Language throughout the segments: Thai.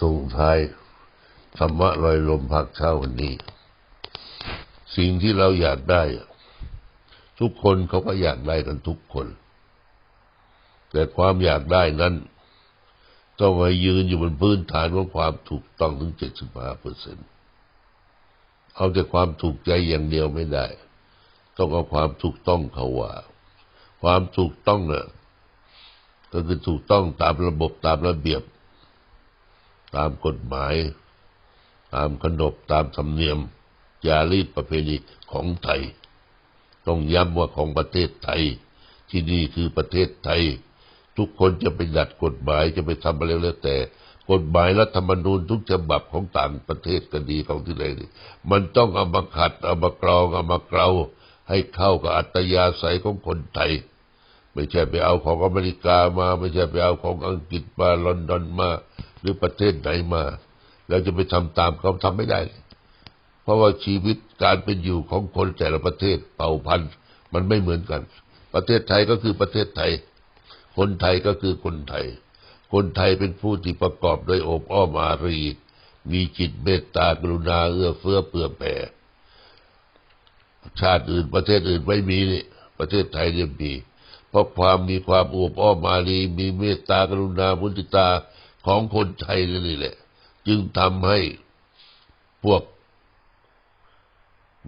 ส่งท้ายธรรมะลอยลมพักเช้าวันนี้ สิ่งที่เราอยากได้อะทุกคนเขาก็อยากได้กันทุกคน แต่ความอยากได้นั้นต้องมายืนอยู่บนพื้นฐานของความถูกต้องถึงเจ็ดสิบห้าเปอร์เซ็นต์เอาแต่ความถูกใจอย่างเดียวไม่ได้ ต้องเอาความถูกต้องเขาว่า ความถูกต้องเน่ะก็คือถูกต้องตามระบบตามระเบียบ ตามกฎหมาย ตามขนบตามธรรมเนียมจารีตประเพณีของไทย ต้องย้ำว่าของประเทศไทย ที่นี่คือประเทศไทย ทุกคนจะไปดัดกฎหมายจะไปทำอะไรแล้วแต่ กฎหมายรัฐธรรมนูญทุกฉบับของต่างประเทศก็ดีของที่ไหนนี่มันต้องเอามาขัดเอามากรองเอามาเกลาให้เข้ากับอัตยาศัยของคนไทย ไม่ใช่ไปเอาของอเมริกามา ไม่ใช่ไปเอาของอังกฤษมาลอนดอนมา หรือประเทศไหนมาแล้วจะไปทำตามเขาทำไม่ได้ เพราะว่าชีวิตการเป็นอยู่ของคนแต่ละประเทศเผ่าพันธุ์มันไม่เหมือนกัน ประเทศไทยก็คือประเทศไทย คนไทยก็คือคนไทย คนไทยเป็นผู้ที่ประกอบด้วยโอบอ้อมอารี มีจิตเมตตากรุณาเอื้อเฟื้อเผื่อแผ่ชาติอื่นประเทศอื่นไม่มีนี่ประเทศไทยเนี่ยมี เพราะความมีความโอบอ้อมอารีมีเมตตากรุณามุติตา ของคนไทยนี่แหละ จึงทำให้พวก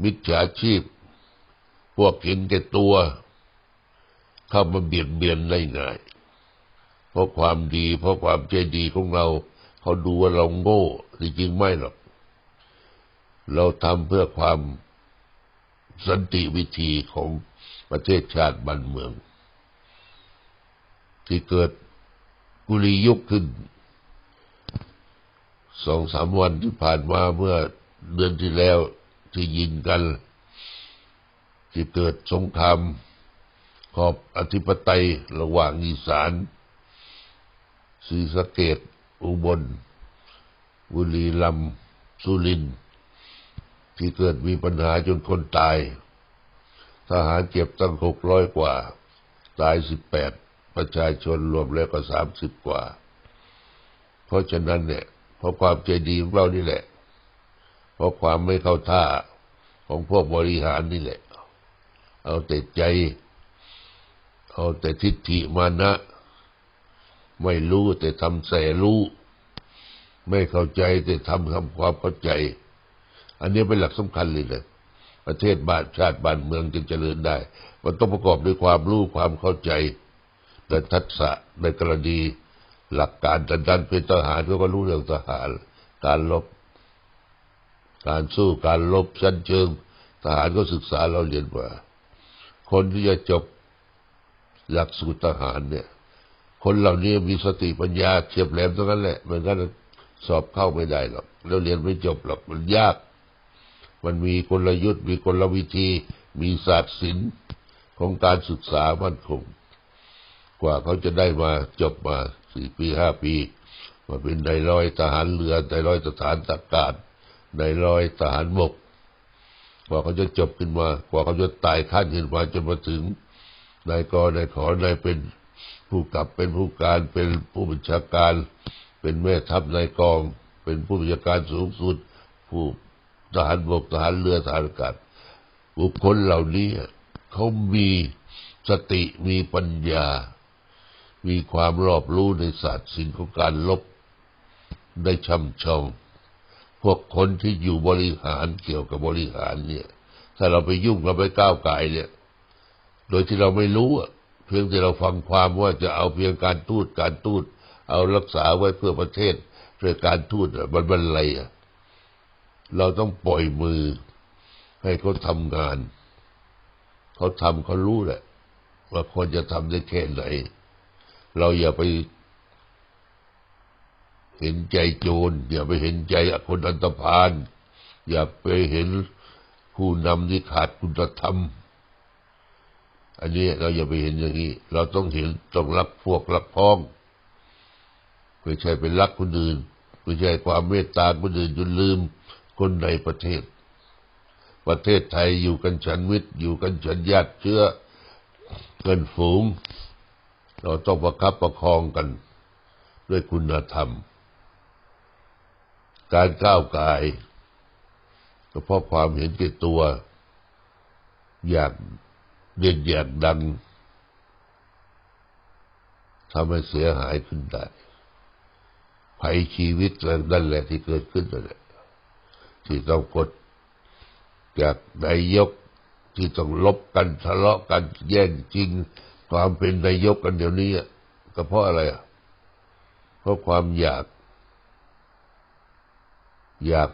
มิจฉาชีพ พวกเห็นแก่ตัว เข้ามาเบียดเบียนได้ง่ายเพราะความดี เพราะความใจดีของเรา เขาดูว่าเราโง่จริงไม่หรอก เราทำเพื่อความสันติวิธีของประเทศชาติบ้านเมือง ที่เกิดกุลียุคขึ้น สองสามวันที่ผ่านมาเมื่อเดือนที่แล้วที่ยิงกัน ที่เกิดสงครามขอบอธิปไตยระหว่างอีสานศรีสะเกดอุบล บุรีรัมย์สุริน ที่เกิดมีปัญหาจนคนตาย ทหารเจ็บตั้งหกร้อยกว่า ตายสิบแปดประชาชนรวมแล้วก็สามสิบกว่า เพราะฉะนั้นเนี่ย เพราะความใจดีของเรานี่แหละ เพราะความไม่เข้าท่าของพวกบริหารนี่แหละ เอาแต่ใจ เอาแต่ทิฏฐิมานะ ไม่รู้แต่ทำแสรู้ ไม่เข้าใจแต่ทำทำความเข้าใจ อันนี้เป็นหลักสำคัญเลยนะประเทศบ้านชาติบ้านเมืองจึงเจริญได้ มันต้องประกอบด้วยความรู้ความเข้าใจและทักษะในกรณี หลักการแต่ดันเป็นทหารเขาก็รู้เรื่องทหาร การลบการสู้การลบชั้นเชิง ทหารก็ศึกษาเราเรียนว่าคนที่จะจบหลักสูตรทหารเนี่ย คนเหล่านี้มีสติปัญญาเฉียบแหลมทั้งนั้นแหละมันก็สอบเข้าไม่ได้หรอกแล้วเรียนไม่จบหรอกมันยาก มันมีกลยุทธ์ มีกลวิธี มีศาสตร์ศิลป์ของการศึกษามั่นคงกว่าเขาจะได้มาจบมา สี่ปีห้าปี มาเป็นนายร้อยทหารเรือนายร้อยทหารตากาศนายร้อยทหารบกกว่าเขาจะจบขึ้นมากว่าเขาจะตายขั้นขึ้นมาจนมาถึงนายกนายขอนายเป็นผู้กับเป็นผู้การเป็นผู้บัญชาการ เป็นแม่ทัพนายกอง เป็นผู้บัญชาการสูงสุด ผู้ทหารบกทหารเรือทหารอากาศบุคคลเหล่านี้เขามีสติมีปัญญา มีความรอบรู้ในศาสตร์ศิลป์ของการลบได้ช่ำชองพวกคนที่อยู่บริหารเกี่ยวกับบริหารเนี่ย ถ้าเราไปยุ่งเราไปก้าวไก่เนี่ย โดยที่เราไม่รู้อะเพียงแต่เราฟังความว่าจะเอาเพียงการทูตการทูตเอารักษาไว้เพื่อประเทศเพื่อการทูตมันเป็นอะไรอะเราต้องปล่อยมือให้เขาทำงาน เขาทำเขารู้แหละว่าควรจะทำได้แค่ไหน เราอย่าไปเห็นใจโจร อย่าไปเห็นใจคนอันตรพานอย่าไปเห็นผู้นำที่ขาดคุณธรรม อันนี้เราอย่าไปเห็นอย่างนี้ เราต้องเห็นต้องรักพวกรักพ้องไม่ใช่เป็นรักคนอื่นไม่ใช่ความเมตตาคนอื่นจนลืมคนในประเทศ ประเทศไทยอยู่กันฉันมิตรอยู่กันฉันญาติเชื้อเกินฝูง เราต้องประคับประคองกันด้วยคุณธรรม การก้าวไกายก็เพราะความเห็นแก่ตัว อยากเด่นอยากดังทำให้เสียหายขึ้นได้ภัยชีวิตนั่นแหละที่เกิดขึ้นนั่นแหละที่ต้องกดจากนายกที่ต้องลบกันทะเลาะกันแย่งจริง ความเป็นนายกกันเดี๋ยวนี้อะก็เพราะอะไรอะเพราะความอยาก อยาก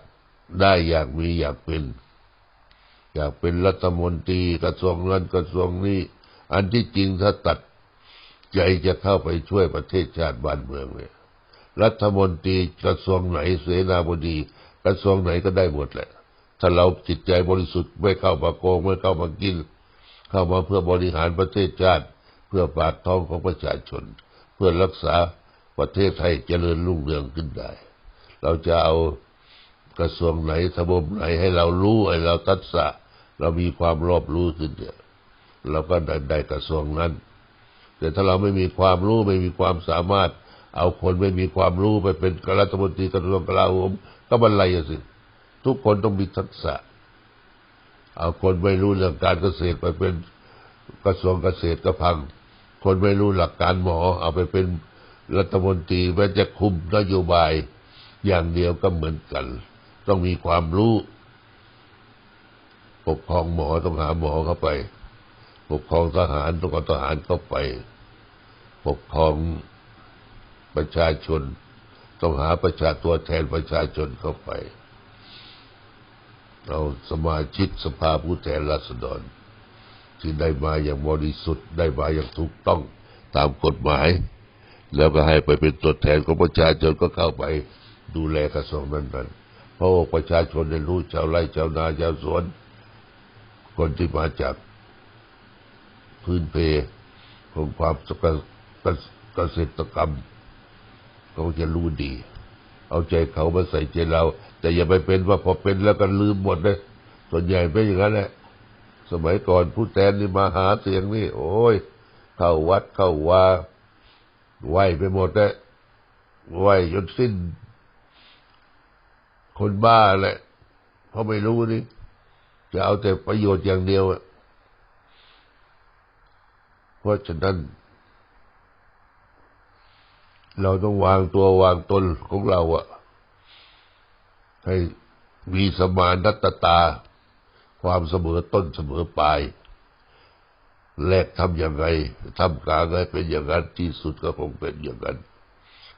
ได้อยากมีอยากเป็น อยากเป็นรัฐมนตรีกระทรวงนั้นกระทรวงนี้ อันที่จริงถ้าตัดใจจะเข้าไปช่วยประเทศชาติบ้านเมืองเนี่ยรัฐมนตรีกระทรวงไหนเสนาบดี กระทรวงไหนก็ได้หมดแหละ ถ้าเราจิตใจบริสุทธิ์ไม่เข้ามาโกงไม่เข้ามากิน เข้ามาเพื่อบริหารประเทศชาติ พื่อปากท้องของประชาชน เพื่อรักษาประเทศไทยเจริญรุ่งเรืองขึ้นได้ เราจะเอากระทรวงไหนทบมไหนให้เรารู้ให้เราทักษะเรามีความรอบรู้ขึ้นเนี่ยเราก็ได้ไดกระทรวงนั้น แต่ถ้าเราไม่มีความรู้ไม่มีความสามารถ เอาคนไม่มีความรู้ไปเป็นรัฐมนตรีกระทรวงกลาโหมก็บรรลัยอะสิทุกคนต้องมีทักษะ เอาคนไม่รู้เรื่องการเกษตรไปเป็นกระทรวงเกษตรก็พัง คนไม่รู้หลักการหมอเอาไปเป็นรัฐมนตรีแม้จะคุมนโยบายอย่างเดียวก็เหมือนกัน ต้องมีความรู้ ปกครองหมอต้องหาหมอเข้าไป ปกครองทหารต้องเอาทหารเข้าไป ปกครองประชาชน ต้องหาประชาตัวแทนประชาชนเข้าไป เราสมาชิกสภาผู้แทนราษฎร ที่ได้มาอย่างบริสุทธิ์ได้มาอย่างถูกต้องตามกฎหมาย แล้วก็ให้ไปเป็นตัวแทนของประชาชนก็เข้าไปดูแลกระทรวงนั้นๆเพราะประชาชนได้รู้ชาวไร่ชาวนาชาวสวน คนที่มาจากพื้นเพของความเกษตรกรรมเขาจะรู้ดี เอาใจเขามาใส่ใจเรา แต่อย่าไปเป็นว่าพอเป็นแล้วก็ลืมหมดเลยส่วนใหญ่เป็นอย่างนั้นแหละ สมัยก่อนผู้แทนนี่มาหาเสียงนี่ โอ้ย เข้าวัดเข้าวาไหวไปหมดเลยไหวจนสิ้น คนบ้าแหละเพราะไม่รู้นี่ จะเอาแต่ประโยชน์อย่างเดียวอะเพราะฉะนั้น เราต้องวางตัววางตนของเราอะให้มีสมานนัตตา ความเสมอต้นเสมอปลายแรกทำอย่างไรทำกลางให้เป็นอย่างนั้นที่สุดก็คงเป็นอย่างนั้น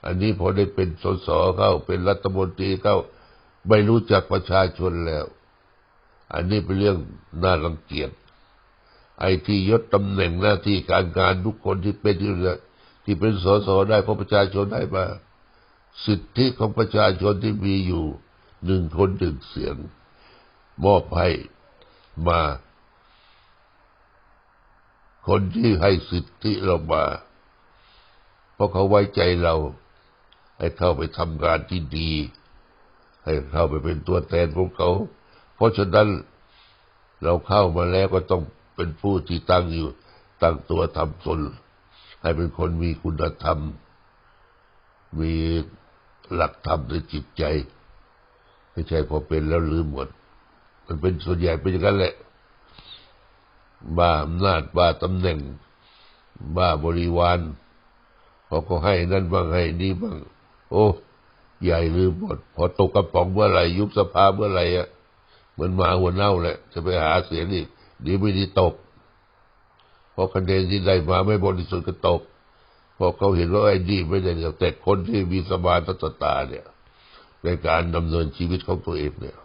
อันนี้พอได้เป็นสสเข้าเป็นรัฐมนตรีเข้าไม่รู้จักประชาชนแล้ว อันนี้เป็นเรื่องน่ารังเกียจไอ้ที่ยศตำแหน่งหน้าที่การงานทุกคนที่เป็นอยู่เนี่ยที่เป็นสสได้เพราะประชาชนได้มา สิทธิของประชาชนที่มีอยู่หนึ่งคนหนึ่งเสียง มอบให้ มา คนที่ให้สิทธิเรามา เพราะเขาไว้ใจเรา ให้เข้าไปทำงานที่ดี ให้เข้าไปเป็นตัวแทนของเขา เพราะฉะนั้นเราเข้ามาแล้วก็ต้องเป็นผู้ที่ตั้งอยู่ ตั้งตัวทำตนให้เป็นคนมีคุณธรรม มีหลักธรรมในจิตใจ ไม่ใช่พอเป็นแล้วลืมหมด มันเป็นส่วนใหญ่เป็นอย่างนั้นแหละ บ้าอำนาจบ้าตำแหน่ง บ้าบริวารเขาก็ให้นั่นบ้างให้นี่บ้าง โอ้ใหญ่ลืมหมดพอตกกระป๋องเมื่อไหร่ ยุบสภาเมื่อไหร่อะเหมือนหมาหัวเน่าแหละ จะไปหาเสียงอีกดีไม่ดีตก เพราะคะแนนที่ได้มาไม่บริสุทธิ์ก็ตกเพราะเขาเห็นว่าไอ้ดีไม่ได้เรื่องแต่คนที่มีสมาธิตตาเนี่ย ในการดำเนินชีวิตของตัวเองเนี่ย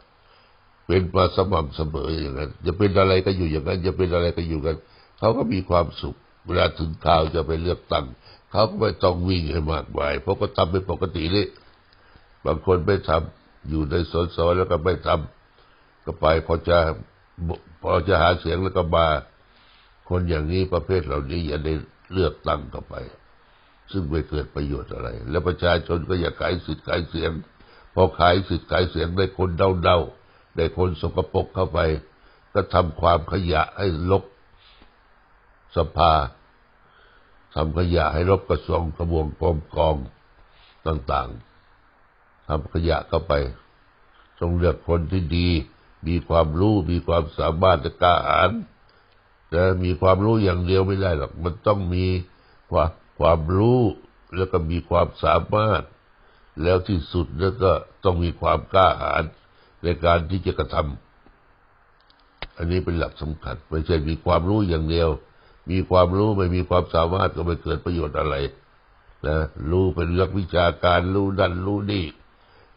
เป็นมาสม่ำเสมออย่างนั้นจะเป็นอะไรก็อยู่อย่างนั้นจะเป็นอะไรก็อยู่กันเขาก็มีความสุข เวลาถึงข่าวจะไปเลือกตั้งเขาก็ไม่ต้องวิ่งให้มากมายเพราะก็ทำเป็นปกติเลยบางคนไม่ทำอยู่ในสนสแล้วก็ไม่ทำก็ไปพอจะพอจะหาเสียงแล้วก็มาคนอย่างนี้ประเภทเหล่านี้อย่าได้เลือกตั้งต่อไป ซึ่งไม่เกิดประโยชน์อะไร แล้วประชาชนก็อย่าขายสิทธิ์ขายเสียง พอขายสิทธิ์ขายเสียงได้คนเดาเดาๆ ได้คนสกปรกเข้าไป ก็ทำความขยะให้ลบสภาทำขยะให้ลบกระทรวงกระบวงกรมกองต่างๆทำขยะเข้าไปต้องเลือกคนที่ดี มีความรู้ มีความสามารถจะกล้าหาญแต่มีความรู้อย่างเดียวไม่ได้หรอก มันต้องมีความความรู้แล้วก็มีความสามารถ แล้วที่สุดแล้วก็ต้องมีความกล้าหาญ ในการที่จะกระทำอันนี้เป็นหลักสำคัญไม่ใช่มีความรู้อย่างเดียว มีความรู้ไม่มีความสามารถก็ไม่เกิดประโยชน์อะไรนะรู้เป็นเรื่องวิชาการรู้ดันรู้นี่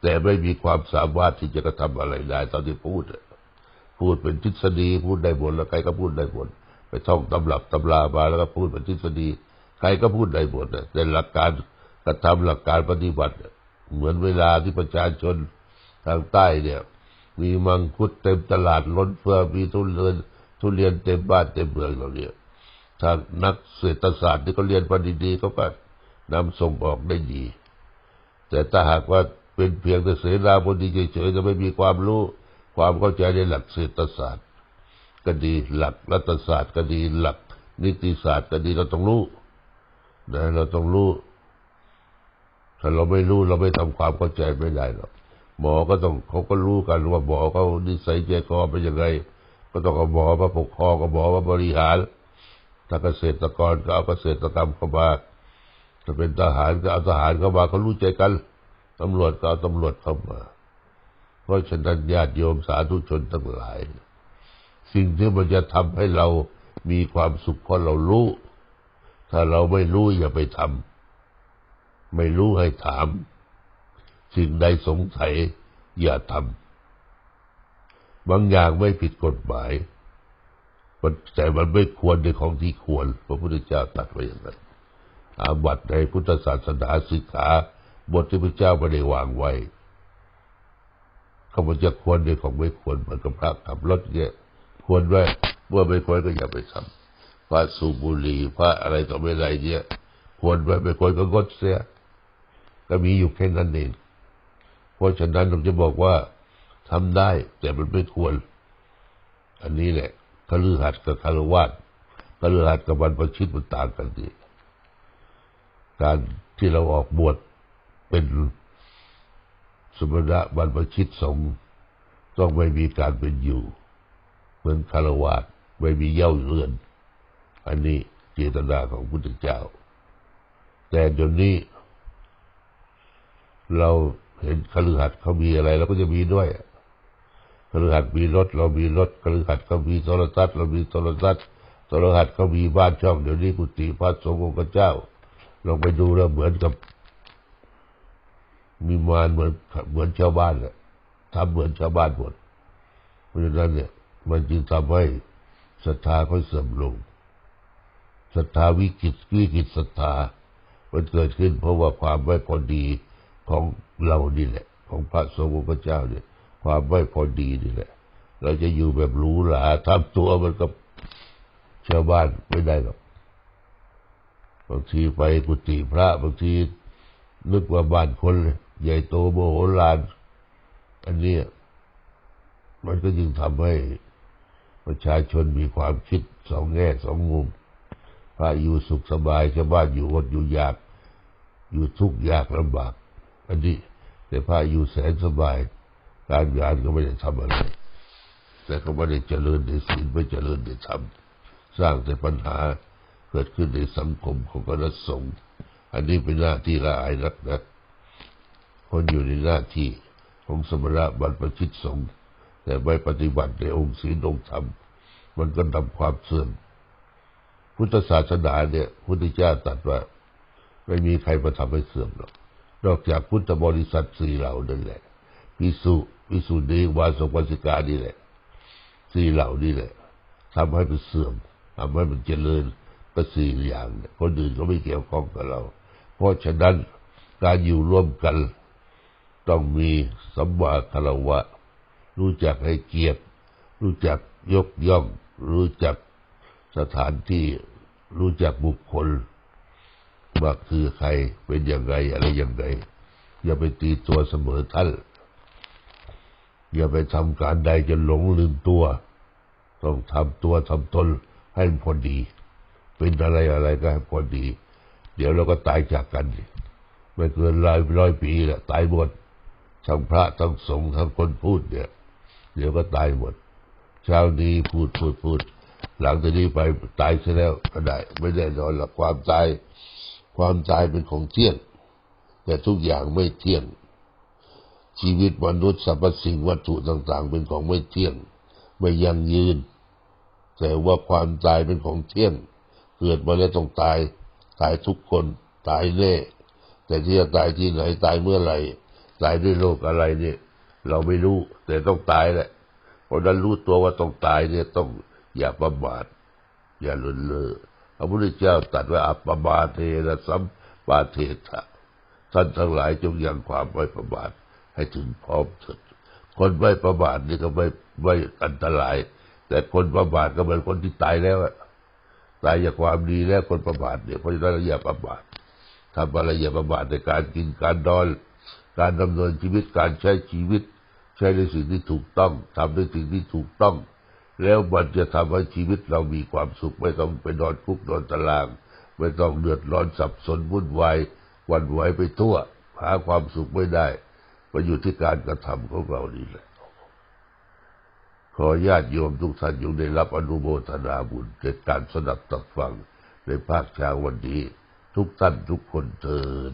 แต่ไม่มีความสามารถที่จะกระทำอะไรได้ตอนที่พูดพูดเป็นทฤษฎีพูดได้หมดแล้วใครก็พูดได้หมดไปท่องตำรับตำรามาแล้วก็พูดเป็นทฤษฎีใครก็พูดได้หมดอะแต่หลักการกระทำหลักการปฏิบัติ เหมือนเวลาที่ประชาชนทางใต้เนี่ย มีมังคุดเต็มตลาดล้นเฟือมีทุเรียนทุเรียนเต็มบ้านเต็มเมืองเราเนี่ยถ้านักเศรษฐศาสตร์ที่เขาเรียนพอดีๆเขาก็นำส่งออกได้ดี แต่ถ้าหากว่าเป็นเพียงแต่เสนาบดีเฉยๆจะไม่มีความรู้ ความเข้าใจในหลักเศรษฐศาสตร์ ก็ดีหลักรัฐศาสตร์ก็ดีหลัก นิติศาสตร์ก็ดีเราต้องรู้นะเราต้องรู้ถ้าเราไม่รู้เราไม่ทำความเข้าใจไม่ได้หรอก หมอก็ต้องเขาก็รู้กันว่าหมอเขานิสัยใจคอเป็นยังไง ก็ต้องเอาหมอมาปกครองกับหมอมาบริหารถ้าเกษตรกรก็เอาเกษตรกรรมเข้ามาถ้าเป็นทหารก็เอาทหารเข้ามาเขารู้ใจกันตำรวจก็เอาตำรวจเข้ามา เพราะฉะนั้นญาติโยมสาธุชนทั้งหลาย สิ่งที่มันจะทำให้เรามีความสุขเพราะเรารู้ ถ้าเราไม่รู้อย่าไปทำไม่รู้ให้ถาม สิ่งใดสงสัยอย่าทำบางอย่างไม่ผิดกฎหมายแต่มันไม่ควรในของที่ควร พระพุทธเจ้าตรัสไว้อย่างนั้นอาบัตในพุทธศาสนาสิกขาบทที่พระเจ้าไม่ได้วางไว้เขาบอกจะควรในของไม่ควรเหมือนกับพระขับรถเนี่ยควรไว้เมื่อไม่ควรก็อย่าไปทำพระสูบบุหรี่พระอะไรต่อไม่ไรเนี่ย ควรไว้ไม่ควรก็งดเสียก็มีอยู่แค่นั้นเอง ราะฉะนั้นเราจะบอกว่าทำได้แต่มันไม่ควร อันนี้แหละคฤหัสถ์กับคารวะคฤหัสถ์กับบรรพชิตมันต่างกันดีการที่เราออกบวชเป็นสมณะบรรพชิตสงฆ์ต้องไม่มีการเป็นอยู่ เหมือนคารวะไม่มีเย่าเรือน อันนี้เจตนาของพุทธเจ้า แต่เดี๋ยวนี้ เรา เห็นคฤหัสถ์เขามีอะไรเราก็จะมีด้วยคฤหัสถ์มีรถ เรามีรถคฤหัสถ์เขามีโทรทัศน์เรามีโทรทัศน์โทรทัศน์เขามีบ้านช่องเดี๋ยวนี้กุฏิพระสงฆ์องค์เจ้าลองไปดูแล้วเหมือนกับ มีมารเหมือนเหมือนชาวบ้านแหละทำเหมือนชาวบ้านหมดเพราะฉะนั้นเนี่ย มันจึงทำให้ศรัทธาเขาเสื่อมลงศรัทธาวิกฤตวิกฤตศรัทธามันเกิดขึ้นเพราะว่าความไม่พอดี ของเรานี่แหละ ของพระสงฆ์องค์เจ้าเนี่ยความไม่พอดีนี่แหละ เราจะอยู่แบบหรูหราทำตัวมันกับชาวบ้านไม่ได้หรอกบางทีไปกุฏิพระบางทีนึกว่าบ้านคนใหญ่โตโมโหลาน อันนี้มันก็จึงทำให้ประชาชนมีความคิดสองแง่สองมุม พระอยู่สุขสบายชาวบ้านอยู่อดอยู่ยาก อยู่ทุกข์ยากลำบาก อันนี้แต่พระอยู่แสนสบาย การงานก็ไม่ได้ทำอะไร แต่ก็ไม่ได้เจริญในศีลไม่เจริญในธรรมสร้างแต่ปัญหาเกิดขึ้นในสังคมของคณะสงฆ์อันนี้เป็นหน้าที่ละอายนักนะคนอยู่ในหน้าที่ของสมณะบรรพชิตสงฆ์แต่ไม่ปฏิบัติในองค์ศีลองค์ธรรม มันก็นำความเสื่อม พุทธศาสนาเนี่ยพุทธเจ้าตรัสว่า ไม่มีใครมาทำให้เสื่อมหรอก นอกจากพุทธบริษัทสี่เหล่านั่นแหละพิสุพิสุนีวาสกวสิกานี่แหละสี่เหล่านี่แหละทำให้มันเสื่อมทำให้มันเจริญก็สี่อย่างเคนอื่นก็ไม่เกี่ยวข้องกับเรา เพราะฉะนั้นการอยู่ร่วมกัน ต้องมีสัมมาคารวะ รู้จักให้เกียรติรู้จักยกย่อง รู้จักสถานที่ รู้จักบุคคล ว่าคือใครเป็นยังไงอะไรยังไงอย่าไปตีตัวเสมอท่าน อย่าไปทำการใดจนหลงลืมตัว ต้องทำตัวทำตนให้พอดี เป็นอะไรอะไรก็ให้พอดี เดี๋ยวเราก็ตายจากกัน ไม่เกินร้อยร้อยปีแหละตายหมดทั้งพระทั้งสงฆ์ทั้งคนพูดเนี่ย เดี๋ยวก็ตายหมด เช้านี้พูดพูดพูด หลังจากนี้ไปตายซะแล้วก็ได้ ไม่แน่นอนหรอกความตาย ความตายเป็นของเที่ยง แต่ทุกอย่างไม่เที่ยง ชีวิตมนุษย์สรรพสิ่งวัตถุต่างๆ เป็นของไม่เที่ยง ไม่ยั่งยืน แต่ว่าความตายเป็นของเที่ยง เกิดมาแล้วต้องตาย ตายทุกคน ตายแน่ แต่ที่จะตายที่ไหน ตายเมื่อไหร่ ตายด้วยโรคอะไรเนี่ย เราไม่รู้ แต่ต้องตายแหละ เพราะนั้นรู้ตัวว่าต้องตายเนี่ยต้องอย่าประมาทอย่าเลินเล่อ ระพุทธเจ้าตรัสว่าอัปปมาเทนะสัมปาเทถะท่านทั้งหลายจงยังความไม่ประมาทให้ถึงพร้อมเถิดคนไม่ประมาทนี่ก็ไม่ไม่อันตราย แต่คนประมาทก็เหมือนคนที่ตายแล้วตายจากความดีแล้วคนประมาทเนี่ยเพราะฉะนั้นเราอย่าประมาททำอะไรอย่าประมาทในการกินการนอนการดำเนินชีวิตการใช้ชีวิต ใช้ในสิ่งที่ถูกต้องทำในสิ่งที่ถูกต้อง แล้วมันจะทำให้ชีวิตเรามีความสุข ไม่ต้องไปนอนคุกนอนตาราง ไม่ต้องเดือดร้อนสับสนวุ่นวายวันไหวไปทั่ว หาความสุขไม่ได้มันอยู่ที่การกระทำของเรานี่แหละขอญาติโยมทุกท่านจงได้รับอนุโมทนาบุญเกิดการสนับตับฟังในภาคเช้าวันนี้ ทุกท่านทุกคนเทิน